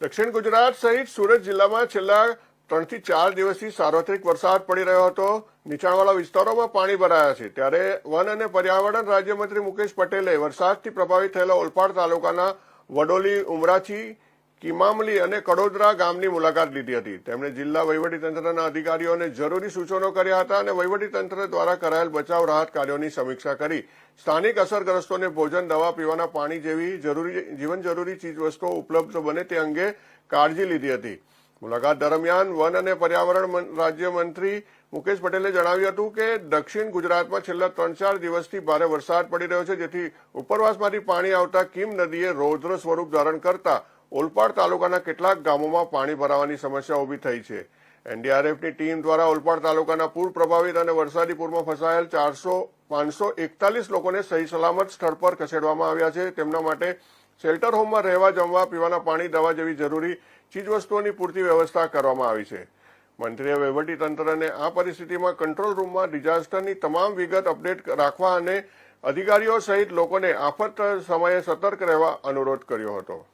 દક્ષિણ ગુજરાત સહિત સુરત જિલ્લામાં છેલ્લા ત્રણથી ચાર દિવસથી સાર્વત્રિક વરસાદ પડી રહ્યો હતો. નીચાણવાળા વિસ્તારોમાં પાણી ભરાયા છે. ત્યારે વન અને પર્યાવરણ રાજ્યમંત્રી મુકેશ પટેલે વરસાદથી પ્રભાવિત થયેલા ઓલપાડ તાલુકાના વડોલી ઉમરાછી કિમામલી અને કડોદરા ગામની મુલાકાત લીધી હતી. તેમણે જિલ્લા વહીવટીતંત્રના અધિકારીઓને જરૂરી સૂચનો કર્યા હતા અને વહીવટીતંત્ર દ્વારા કરાયેલ બચાવ રાહત કાર્યોની સમીક્ષા કરી સ્થાનિક અસરગ્રસ્તોને ભોજન, દવા પીવાના પાણી જેવી જરૂરી જીવન જરૂરી ચીજવસ્તુઓ ઉપલબ્ધ બને તે અંગે કાળજી લીધી હતી. મુલાકાત દરમિયાન વન અને પર્યાવરણ રાજ્યમંત્રી મુકેશ પટેલે જણાવ્યું હતું કે દક્ષિણ ગુજરાતમાં છેલ્લા ત્રણ ચાર દિવસથી ભારે વરસાદ પડી રહ્યો છે, જેથી ઉપરવાસમાંથી પાણી આવતા કીમ નદીએ રૌદ્ર સ્વરૂપ ધારણ કરતા ઓલપાડ તાલુકાના કેટલાક ગામોમાં પાણી ભરાવાની સમસ્યા ઊભી થઈ છે. એનડીઆરએફની ટીમ દ્વારા ઓલપાડ તાલુકાના પૂર પ્રભાવિત અને વરસાદી પૂરમાં ફસાયેલ ચારસો પાંચસો એકતાલીસ લોકોને સહી સલામત સ્થળ પર ખસેડવામાં આવ્યા છે. તેમના માટે શેલ્ટર હોમમાં રહેવા, જમવા, પીવાના પાણી, દવા જેવી જરૂરી ચીજવસ્તુઓની પૂરતી વ્યવસ્થા કરવામાં આવી છે. મંત્રીએ વહીવટીતંત્રને આ પરિસ્થિતિમાં કંટ્રોલ રૂમમાં ડિઝાસ્ટરની તમામ વિગત અપડેટ રાખવા અને અધિકારીઓ સહિત લોકોને આફત સમયે સતર્ક રહેવા અનુરોધ કર્યો હતો.